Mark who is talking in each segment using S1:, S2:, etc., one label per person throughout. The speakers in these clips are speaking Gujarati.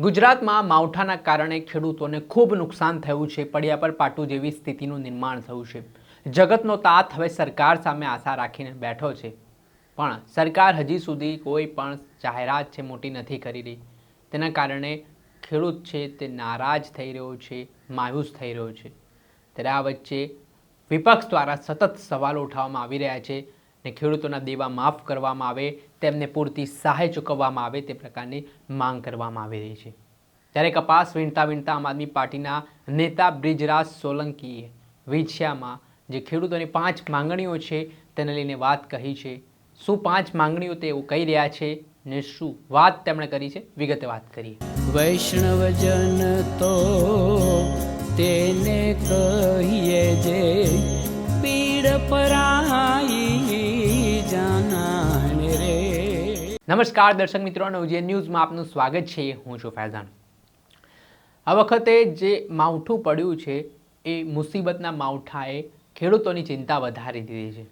S1: ગુજરાતમાં માવઠાના કારણે ખેડૂતોને ખૂબ નુકસાન થયું છે. પડ્યા પર પાટું જેવી સ્થિતિનું નિર્માણ થયું છે. જગતનો તાત હવે સરકાર સામે આશા રાખીને બેઠો છે. પણ સરકાર હજી સુધી કોઈ પણ જાહેરાત છે મોટી નથી કરી રહી. તેના કારણે ખેડૂત છે તે નારાજ થઈ રહ્યો છે, માયુસ થઈ રહ્યો છે. ત્યારે આ વચ્ચે વિપક્ષ દ્વારા સતત સવાલો ઉઠાવવામાં આવી રહ્યા છે. ને ખેડૂતોના દેવા માફ કરવામાં આવે, તેમને પૂરતી સહાય ચૂકવવામાં આવે તે પ્રકારની માંગ કરવામાં આવી રહી છે. ત્યારે કપાસ વીણતા વીણતા આમ આદમી પાર્ટીના નેતા બ્રિજરાજ સોલંકીએ વિછિયામાં જે ખેડૂતોની પાંચ માંગણીઓ છે તેને લઈને વાત કહી છે. શું પાંચ માંગણીઓ તેઓ કહી રહ્યા છે ને શું વાત તેમણે કરી છે? વિગતે વાત કરીએ.
S2: વૈષ્ણવજન તો તેને કહીએ જે પીડ પરાઈ
S1: નમસ્કાર દર્શક મિત્રો નવજીવન ન્યૂઝમાં આપનું સ્વાગત છે, હું છું ફૈઝાન. આ વખતે જે માવઠું પડ્યું છે, એ મુસીબતના માવઠાએ ખેડૂતોની ચિંતા વધારી દીધી છે.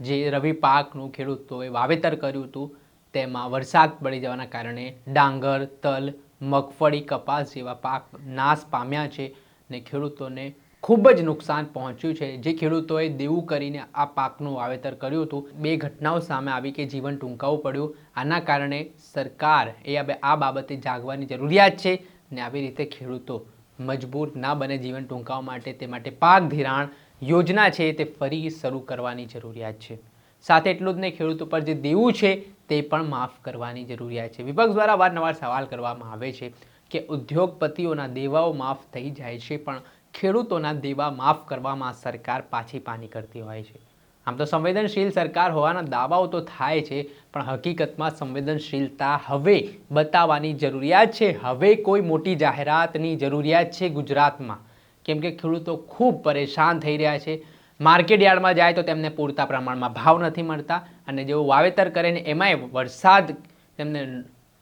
S1: જે રવિ પાકનું ખેડૂતોએ વાવેતર કર્યું હતું, તેમાં વરસાદ પડી જવાના કારણે ડાંગર, તલ, મગફળી, કપાસ જેવા પાક નાશ પામ્યા છે ને ખેડૂતોને ખૂબ જ નુકસાન પહોંચ્યું છે. જે ખેડૂતોએ દેવું કરીને આ પાકનું વાવેતર કર્યું હતું. બે ઘટનાઓ સામે આવી કે જીવન ટૂંકાવું પડ્યું. આના કારણે સરકાર એ આ બાબતે જાગવાની જરૂરિયાત છે ને આવી રીતે ખેડૂતો મજબૂર ના બને જીવન ટૂંકાવવા માટે તે માટે પાક ધિરાણ યોજના છે તે ફરી શરૂ કરવાની જરૂરિયાત છે. સાથે એટલું જ નહીં, ખેડૂતો પર જે દેવું છે તે પણ માફ કરવાની જરૂરિયાત છે. વિપક્ષ દ્વારા વારંવાર સવાલ કરવામાં આવે છે કે ઉદ્યોગપતિઓના દેવાઓ માફ થઈ જાય છે પણ ખેડૂતોના દેવા માફ કરવામાં સરકાર પાછી પાની કરતી હોય છે. આમ તો સંવેદનશીલ સરકાર હોવાના દાવાઓ તો થાય છે, પણ હકીકતમાં સંવેદનશીલતા હવે બતાવવાની જરૂરિયાત છે. હવે કોઈ મોટી જાહેરાતની જરૂરિયાત છે ગુજરાતમાં. કેમ કે ખેડૂતો ખૂબ પરેશાન થઈ રહ્યા છે. માર્કેટ યાર્ડમાં જાય તો તેમને પૂરતા પ્રમાણમાં ભાવ નથી મળતા અને જેઓ વાવેતર કરે ને એમાંય વરસાદ તેમને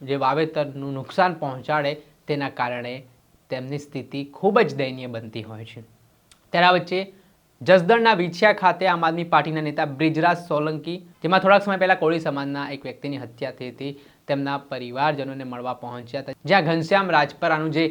S1: જે વાવેતરનું નુકસાન પહોંચાડે તેના કારણે તેમની સ્થિતિ ખૂબ જ દયનીય બનતી હોય છે. ત્યારે આ વચ્ચે જસદણના વિછિયા ખાતે આમ આદમી પાર્ટીના નેતા બ્રિજરાજ સોલંકી, જેમાં થોડાક સમય પહેલા કોળી સમાજના એક વ્યક્તિની હત્યા થઈ હતી, તેમના પરિવારજનોને મળવા પહોંચ્યા હતા. જ્યાં ઘનશ્યામ રાજપરાનું જે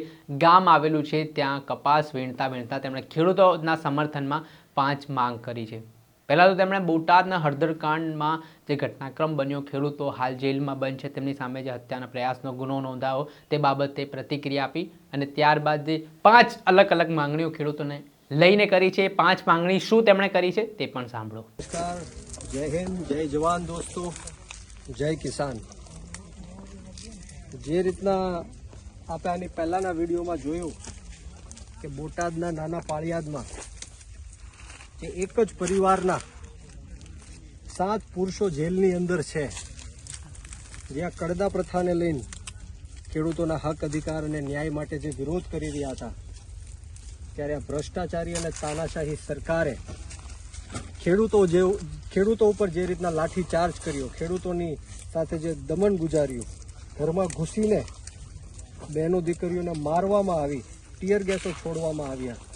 S1: ગામ આવેલું છે, ત્યાં કપાસ વીણતા વીણતા તેમણે ખેડૂતોના સમર્થનમાં પાંચ માંગ કરી છે. પહેલાં તો તેમણે બોટાદના હળદરકાંડમાં જે ઘટનાક્રમ બન્યો, ખેડૂતો હાલ જેલમાં બંધ છે, તેમની સામે જે હત્યાના પ્રયાસનો ગુનો નોંધાવો તે બાબતે પ્રતિક્રિયા આપી અને ત્યારબાદ જે પાંચ અલગ અલગ માંગણીઓ ખેડૂતોને લઈને કરી છે. પાંચ માંગણી શું તેમણે કરી છે તે પણ સાંભળો.
S3: જય હિન્દ, જય જવાન દોસ્તો, જય કિસાન. જે રીતના આપણે આની પહેલાના વિડીયોમાં જોયું કે બોટાદના નાના પાળિયાદમાં કે એક જ પરિવારના સાત પુરુષો જેલની અંદર છે. જ્યાં કડદા પ્રથાને લઈને ખેડૂતોના હક, અધિકાર અને ન્યાય માટે જે વિરોધ કરી રહ્યા હતા, ત્યારે આ ભ્રષ્ટાચારી અને તાનાશાહી સરકારે ખેડૂતો જે ખેડૂતો ઉપર જે રીતના લાઠી ચાર્જ કર્યો, ખેડૂતોની સાથે જે દમન ગુજાર્યું, ઘરમાં ઘૂસીને બહેનો દીકરીઓને મારવામાં આવી, ટીયર ગેસો છોડવામાં આવ્યા.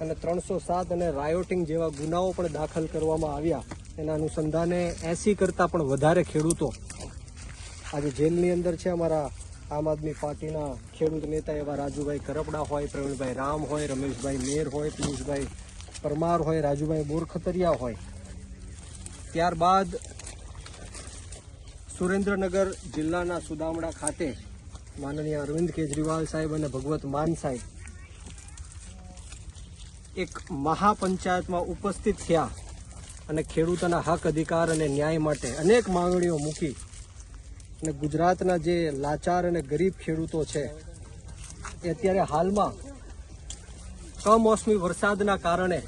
S3: અને ત્રણસો સાત અને રાયોટિંગ જેવા ગુનાઓ પણ દાખલ કરવામાં આવ્યા. એના અનુસંધાને એસી કરતાં પણ વધારે ખેડૂતો આજે જેલની અંદર છે અમારા આમ આદમી પાર્ટીના ખેડૂત નેતા એવા રાજુભાઈ કરપડા હોય, પ્રવીણભાઈ રામ હોય, રમેશભાઈ મેર હોય, પિયુષભાઈ પરમાર હોય, રાજુભાઈ બોરખતરિયા હોય. ત્યારબાદ સુરેન્દ્રનગર જિલ્લાના સુદામડા ખાતે માનનીય અરવિંદ કેજરીવાલ સાહેબ અને ભગવત માન સાહેબ એક મહાપંચાયતમાં ઉપસ્થિત થયા અને ખેડૂતોના હક, અધિકાર અને ન્યાય માટે અનેક માંગણીઓ મૂકી. અને ગુજરાતના જે લાચાર અને ગરીબ ખેડૂતો છે, એ અત્યારે હાલમાં કમોસમી વરસાદના કારણે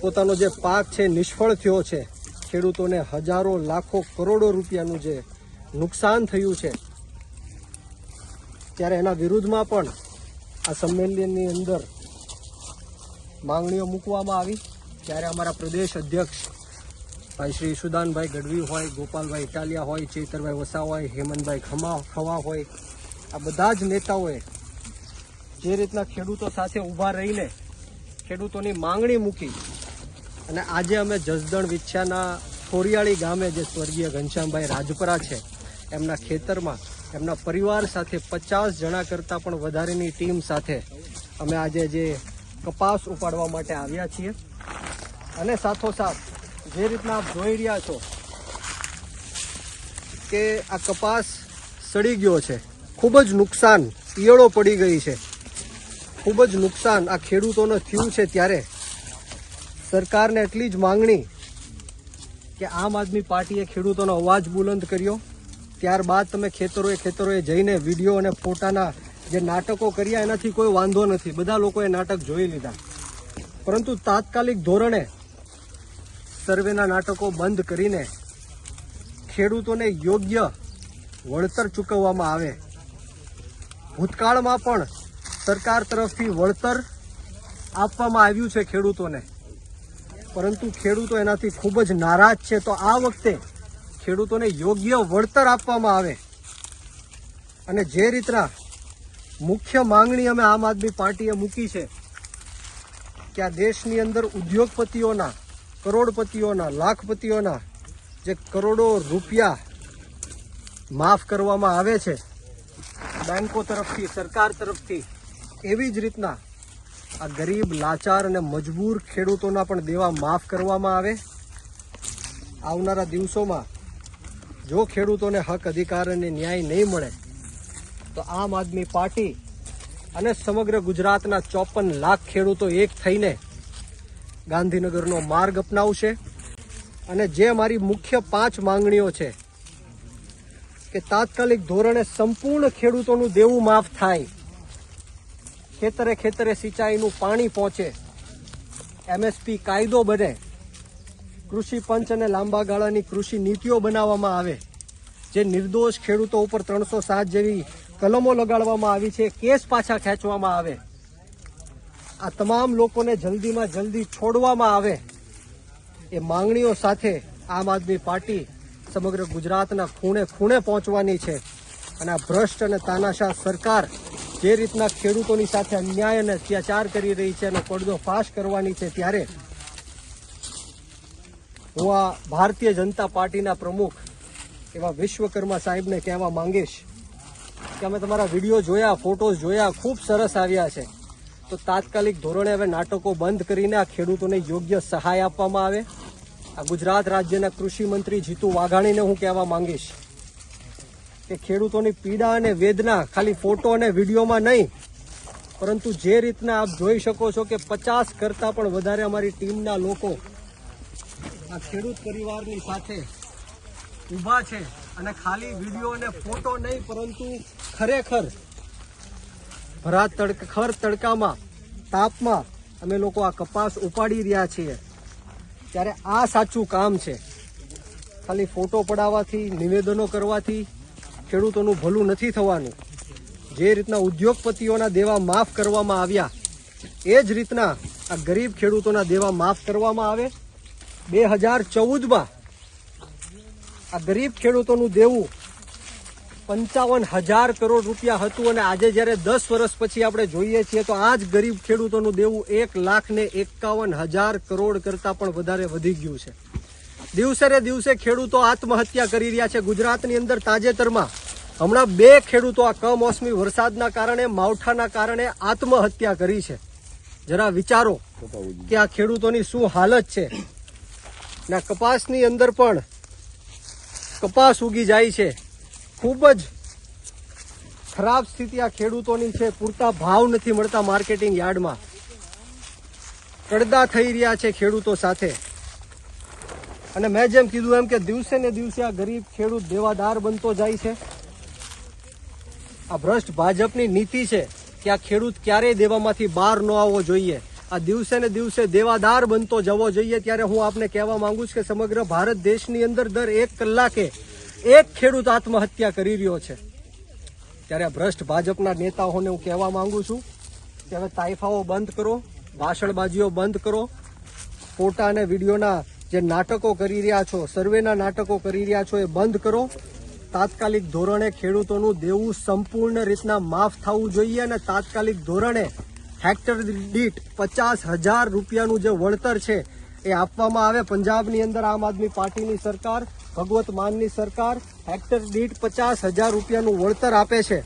S3: પોતાનો જે પાક છે, નિષ્ફળ થયો છે, ખેડૂતોને હજારો, લાખો, કરોડો રૂપિયાનું જે નુકસાન થયું છે, ત્યારે એના વિરુદ્ધમાં પણ આ સંમેલનની અંદર માંગણીઓ મૂકવામાં આવી. ત્યારે અમારા પ્રદેશ અધ્યક્ષ ભાઈ શ્રી સુદાનભાઈ ગઢવી હોય, ગોપાલભાઈ ઇટાલિયા હોય, ચેતરભાઈ વસા હોય, હેમંતભાઈ ખમા, ખવા હોય, આ બધા જ નેતાઓએ જે રીતના ખેડૂતો સાથે ઊભા રહીને ખેડૂતોની માંગણી મૂકી અને આજે અમે જસદણ વિછ્યાના ખોરિયાળી ગામે જે સ્વર્ગીય ઘનશ્યામભાઈ રાજપરા છે, એમના ખેતરમાં એમના પરિવાર સાથે પચાસ જણા કરતાં પણ વધારેની ટીમ સાથે અમે આજે જે કપાસ ઉપાડવા માટે આવ્યા છીએ. અને સાથોસાથ જે રીતના આપ જોઈ રહ્યા છો કે આ કપાસ સડી ગયો છે, ખૂબ જ નુકસાન ઈયળો પડી ગઈ છે. ખૂબ જ નુકસાન આ ખેડૂતોને થયું છે ત્યારે. સરકારને એટલી જ માંગણી કે આમ આદમી પાર્ટીએ ખેડૂતોનો અવાજ બુલંદ કર્યો. ત્યારબાદ તમે ખેતરોએ ખેતરોએ જઈને વીડિયો અને ફોટાના જે નાટકો કર્યા એનાથી કોઈ વાંધો નથી. બધા લોકોએ નાટક જોઈ લીધા. પરંતુ તાત્કાલિક ધોરણે સર્વેના નાટકો બંધ કરીને ખેડૂતોને યોગ્ય વળતર ચૂકવવામાં આવે. ભૂતકાળમાં પણ સરકાર તરફથી વળતર આપવામાં આવ્યું છે ખેડૂતોને. પરંતુ ખેડૂતો એનાથી ખૂબ જ નારાજ છે. તો આ વખતે ખેડૂતોને યોગ્ય વળતર આપવામાં આવે. અને જે રીતના મુખ્ય માંગણી અમે આમ આદમી પાર્ટીએ મૂકી છે કે આ દેશની અંદર ઉદ્યોગપતિઓના, કરોડપતિઓના, લાખપતિઓના જે કરોડો રૂપિયા માફ કરવામાં આવે છે, બેંકો તરફથી, સરકાર તરફથી, એવી જ રીતના આ ગરીબ, લાચાર અને મજબૂર ખેડૂતોના પણ દેવા માફ કરવામાં આવે. આવનારા દિવસોમાં જો ખેડૂતોને હક અધિકાર અને ન્યાય નહીં મળે તો આમ આદમી પાર્ટી અને સમગ્ર ગુજરાતના ચોપન લાખ ખેડૂતો એક થઈને ગાંધીનગરનો માર્ગ અપનાવશે. અને જે મારી મુખ્ય પાંચ માંગણીઓ છે કે તાત્કાલિક ધોરણે સંપૂર્ણ ખેડૂતોનું દેવું માફ થાય, ખેતરે ખેતરે સિંચાઈનું પાણી પહોંચે, એમએસપી કાયદો બને, કૃષિ પંચ અને લાંબા ગાળાની કૃષિ નીતિઓ બનાવવામાં આવે, જે નિર્દોષ ખેડૂતો ઉપર ત્રણસો સાત જેવી કલમો લગાડવામાં આવી છે, કેસ પાછા ખેંચવામાં આવે. આ તમામ લોકોને જલ્દીમાં જલ્દી છોડવામાં આવે. એ માંગણીઓ સાથે આમ આદમી પાર્ટી સમગ્ર ગુજરાતના ખૂણે ખૂણે પહોંચવાની છે. અને આ ભ્રષ્ટ અને તાનાશાહ સરકાર જે રીતના ખેડૂતોની સાથે અન્યાય અને અત્યાચાર કરી રહી છે અને પડદો ફાશ કરવાની છે ત્યારે હું આ ભારતીય જનતા પાર્ટીના પ્રમુખ એવા વિશ્વકર્મા સાહેબને કહેવા માંગીશ કે અમે તમારા વીડિયો જોયા, ફોટોઝ જોયા, ખૂબ સરસ આવ્યા છે. તો તાત્કાલિક ધોરણે હવે નાટકો બંધ કરીને આ ખેડૂતોને યોગ્ય સહાય આપવામાં આવે. આ ગુજરાત રાજ્યના કૃષિ મંત્રી જીતુ વાઘાણીને હું કહેવા માંગીશ કે ખેડૂતોની પીડા અને વેદના ખાલી ફોટો અને વિડીયોમાં નહીં, પરંતુ જે રીતના આપ જોઈ શકો છો કે પચાસ કરતાં પણ વધારે અમારી ટીમના લોકો આ ખેડૂત પરિવારની સાથે ઊભા છે. અને ખાલી વીડિયો અને ફોટો નહીં, પરંતુ ખરેખર ભરા તડક, ખર તડકામાં, તાપમાં અમે લોકો આ કપાસ ઉપાડી રહ્યા છીએ. ત્યારે આ સાચું કામ છે. ખાલી ફોટો પડાવવાથી, નિવેદનો કરવાથી ખેડૂતોનું ભલું નથી થવાનું. જે રીતના ઉદ્યોગપતિઓના દેવા માફ કરવામાં આવ્યા, એ જ રીતના આ ગરીબ ખેડૂતોના દેવા માફ કરવામાં આવે. બે હજાર ચૌદમાં આ ગરીબ ખેડૂતોનું દેવું પંચાવન હજાર કરોડ રૂપિયા હતું અને આજે જ્યારે દસ વર્ષ પછી આપણે જોઈએ છીએ તો આ જ ગરીબ ખેડૂતોનું દેવું એક લાખ ને એકાવન હજાર કરોડ કરતાં પણ વધારે વધી ગયું છે. દિવસે ને દિવસે ખેડૂતો આત્મહત્યા કરી રહ્યા છે. ગુજરાતની અંદર તાજેતરમાં હમણાં બે ખેડૂતો આ કમોસમી વરસાદના કારણે, માવઠાના કારણે આત્મહત્યા કરી છે. જરા વિચારો કે આ ખેડૂતોની શું હાલત છે. ના, કપાસની અંદર પણ કપાસ ઉગી જાય છે. ખૂબ જ ખરાબ સ્થિતિ આ ખેડૂતોની છે. પૂરતા ભાવ નથી મળતા માર્કેટિંગ યાર્ડમાં. કડદા થઈ રહ્યા છે ખેડૂતો સાથે. અને મેં જેમ કીધું એમ કે દિવસે ને દિવસે આ ગરીબ ખેડૂત દેવાદાર બનતો જાય છે. આ ભ્રષ્ટ ભાજપની નીતિ છે કે આ ખેડૂત ક્યારેય દેવામાંથી બહાર ન આવવો જોઈએ. આ દિવસે ને દિવસે દેવાદાર બનતો જવો જોઈએ ત્યારે હું આપને કહેવા માંગુ છું કે સમગ્ર ભારત દેશની અંદર દર એક કલાકે એક ખેડૂત આત્મહત્યા કરી રહ્યો છે. ત્યારે ભ્રષ્ટ ભાજપના નેતાઓને હું કહેવા માંગુ છું કે હવે તાઇફાઓ બંધ કરો ભાષણબાજીઓ બંધ કરો. ફોટા અને વિડીયોના જે નાટકો કરી રહ્યા છો, સર્વેના નાટકો કરી રહ્યા છો, એ બંધ કરો. તાત્કાલિક ધોરણે ખેડૂતોનું દેવું સંપૂર્ણ રીતના માફ થવું જોઈએ અને તાત્કાલિક ધોરણે હેક્ટર દીઠ પચાસ હજાર રૂપિયાનું જે વળતર છે એ આપવામાં આવે. પંજાબની અંદર આમ આદમી પાર્ટીની સરકાર, ભગવત માનની સરકાર હેક્ટર દીઠ પચાસ હજાર રૂપિયાનું વળતર આપે છે.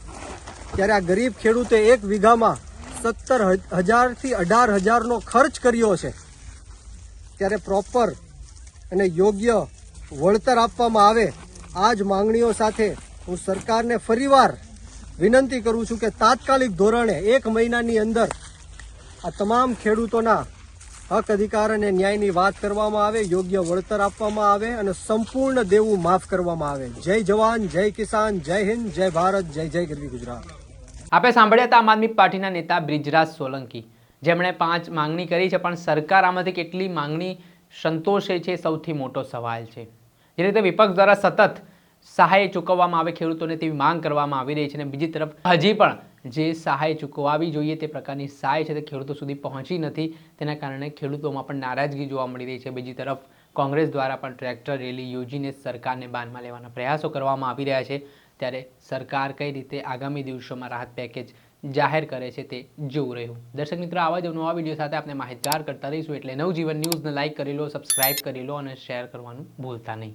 S3: ત્યારે આ ગરીબ ખેડૂતે એક વીઘામાં સત્તર હજારથી અઢાર હજારનો ખર્ચ કર્યો છે. ત્યારે પ્રોપર અને યોગ્ય વળતર આપવામાં આવે. આ જ માંગણીઓ સાથે હું સરકારને ફરીવાર વિનંતી કરું છું કે તાત્કાલિક ધોરણે એક મહિનાની અંદર આ તમામ ખેડૂતોના હક અધિકાર અને ન્યાયની વાત કરવામાં આવે, યોગ્ય વળતર આપવામાં આવે અને સંપૂર્ણ દેવું માફ કરવામાં આવે. જય જવાન, જય કિસાન, જય હિન્દ, જય ભારત, જય જય ગરવી ગુજરાત.
S1: આપણે સાંભળ્યા હતા આમ આદમી પાર્ટીના નેતા બ્રિજરાજ સોલંકી. જેમણે પાંચ માંગણી કરી છે, પણ સરકાર આમાંથી કેટલી માંગણી સંતોષે છે સૌથી મોટો સવાલ છે. જે રીતે વિપક્ષ દ્વારા સતત સહાય ચૂકવવામાં આવે, ખેડૂતોને તેવી માંગ કરવામાં આવી રહી છે. અને બીજી તરફ, હજી પણ જે સહાય ચૂકવાવી જોઈએ તે પ્રકારની સહાય છે તે ખેડૂતો સુધી પહોંચી નથી. તેના કારણે ખેડૂતોમાં પણ નારાજગી જોવા મળી રહી છે. બીજી તરફ, કોંગ્રેસ દ્વારા પણ ટ્રેક્ટર રેલી યોજીને સરકારને બાનમાં લેવાના પ્રયાસો કરવામાં આવી રહ્યા છે. ત્યારે સરકાર કઈ રીતે આગામી દિવસોમાં રાહત પેકેજ જાહેર કરે છે તે જોવું રહ્યું. દર્શક મિત્રો, આવા જ નવા વીડિયો સાથે આપણે માહિતગાર કરતા રહીશું. એટલે નવજીવન ન્યૂઝને લાઇક કરી લો, સબસ્ક્રાઇબ કરી લો અને શેર કરવાનું ભૂલતા નહીં.